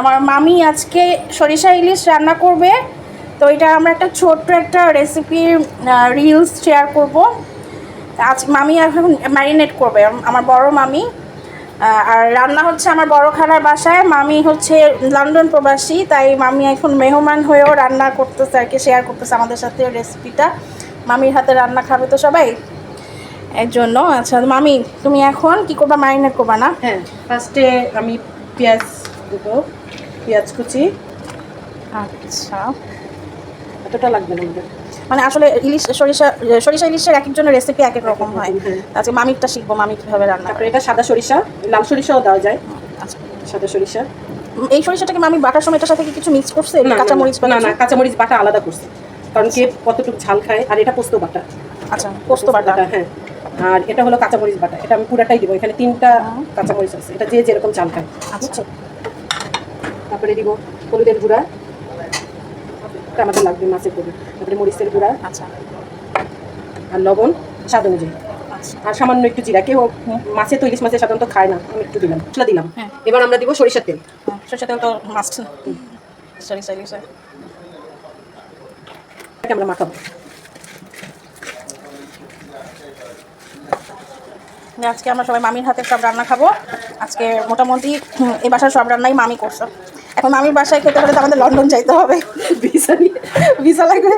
আমার মামি আজকে সরিষা ইলিশ রান্না করবে। তো এটা আমরা একটা ছোট্ট একটা রেসিপির রিলস শেয়ার করব। আজ মামি এখন ম্যারিনেট করবে, আমার বড় মামি। আর রান্না হচ্ছে আমার বড় খালার বাসায়। মামি হচ্ছে লন্ডন প্রবাসী, তাই মামি এখন মেহমান হয়েও রান্না করতেছে আর কি শেয়ার করতেছে আমাদের সাথে রেসিপিটা মামির হাতে রান্না খাবে তো সবাই। এর জন্য আচ্ছা মামি, তুমি এখন কি করবা? ম্যারিনেট করবা না? হ্যাঁ ফার্স্টে আমি পেঁয়াজ দেবো। পেঁয়াজ কুচি। আচ্ছা। এতটা লাগবে না আমাদের। মানে আসলে ইলিশ সরিষা সরিষা ইলিশের এক একজনের রেসিপি এক এক রকম হয়। আজকে মামিরটা শিখব মামি কীভাবে রান্না করে। তারপরে এটা সাদা সরিষা লাল সরিষাও দেওয়া যায়। আচ্ছা। সাদা সরিষা। এই সরিষাটাকে মামি বাটার সময় এটার সাথে কি কিছু মিক্স করছে? না, না, কাঁচা মরিচ না না কাঁচামরিচ বাটা আলাদা করছে। কারণ কে কতটুকু ঝাল খায় আর এটা পোস্ত বাটা। আচ্ছা পোস্ত বাটা। হ্যাঁ। আর এটা হলো কাঁচামরিচ বাটা। এটা আমি পুরাটাই দিব। এখানে তিনটা কাঁচামরিচ আছে। এটা যে যেরকম চাল খায়। আচ্ছা। বুঝছ? তারপরে দিব হলুদের গুঁড়া। এটা আমাদের লাগবে মাছের হলুদ তারপরে মরিচের গুঁড়া আচ্ছা। আর লবণ স্বাদ অনুযায়ী। আচ্ছা। আর সামান্য একটু জিরা। কেউ মাছে তো ইলিশ মাছে সাধারণত খায় না আমি একটু দিলাম মশলা দিলাম। হ্যাঁ। এবার আমরা দিব সরিষার তেল। সরিষার তেল তো মাস্ট সরিষা ইলিশে এটাকে আমরা মাখাবো। আজকে আমরা সবাই মামির হাতে সব রান্না খাব। আজকে মোটামুটি এই বাসার সব রান্নাই মামি করছে। এখন মামির বাসায় খেতে হলে তো আমাদের লন্ডন যাইতে হবে। ভিসা নিয়ে ভিসা লাগবে।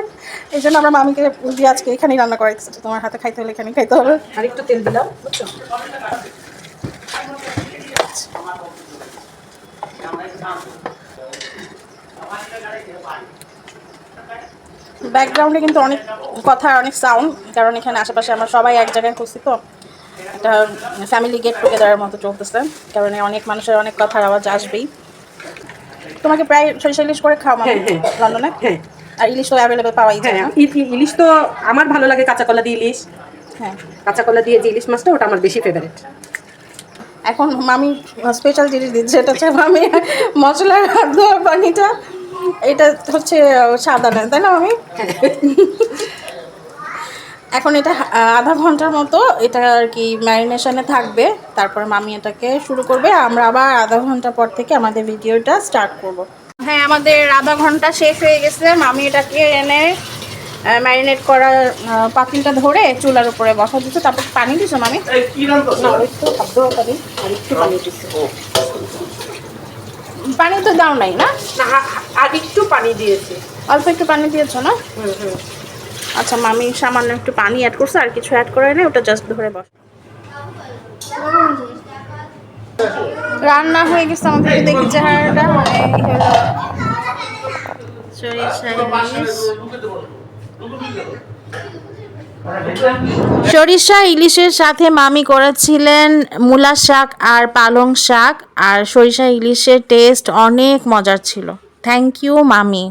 এই জন্য আমরা মামিকে দিয়ে আজকে এখানেই রান্না করাইতেছি তোমার হাতে খাইতে হলে এখানেই খাইতে হবে। আর একটু তেল দিলাম বুঝছ? ব্যাকগ্রাউন্ডে কিন্তু অনেক কথা অনেক সাউন্ড কারণ এখানে আশেপাশে আমরা সবাই এক জায়গায় খুঁজছি তো। একটা ফ্যামিলি গেট টুগেদারের মতো চলতেছে কারণ অনেক মানুষের অনেক কথার আওয়াজ আসবেই। তোমাকে প্রায় সরিষা ইলিশ করে খাও মানে হ্যাঁ, হ্যাঁ। লন্ডনে। হ্যাঁ। আর ইলিশ তো অ্যাভেলেবেল পাওয়াই যায় হ্যাঁ ই- ইলিশ তো আমার ভালো লাগে কাঁচা কলা দিয়ে ইলিশ। হ্যাঁ। কাঁচা কলা দিয়ে যে ইলিশ মাছটা ওটা আমার বেশি ফেভারিট এখন মামি স্পেশাল জিনিস দিচ্ছে এটা হচ্ছে মামি মশলার হাত ধোয়ার পানিটা। এটা হচ্ছে সাদা তাই না মামি? এখন এটা আধা ঘণ্টার মতো এটা আর কি ম্যারিনেশনে থাকবে। তারপর মামি এটাকে শুরু করবে। আমরা আবার আধা ঘণ্টা পর থেকে আমাদের ভিডিওটা স্টার্ট করব। হ্যাঁ আমাদের আধা ঘণ্টা শেষ হয়ে গেছে। মামি এটাকে এনে ম্যারিনেট করার পাতিলটা ধরে চুলার উপরে বসা দিচ্ছে তারপর পানি দিছো মামি? পানি আর একটু পানি দিচ্ছি পানি তো দাও নাই না? না আর একটু পানি দিয়েছি। অল্প একটু পানি দিয়েছ না? হুম হুম। আচ্ছা মামি সামান্য একটু পানি অ্যাড করছে, আর কিছু অ্যাড করে নেই, ওটা জাস্ট ধরে বস। রান্না হয়ে গেছে আমাদের দেখি চেহারাটা ইলিশ। সরিষা ইলিশের সাথে মামি করেছিলেন মূলা শাক আর পালং শাক, আর সরিষা ইলিশের টেস্ট অনেক মজার ছিল। থ্যাংক ইউ মামি।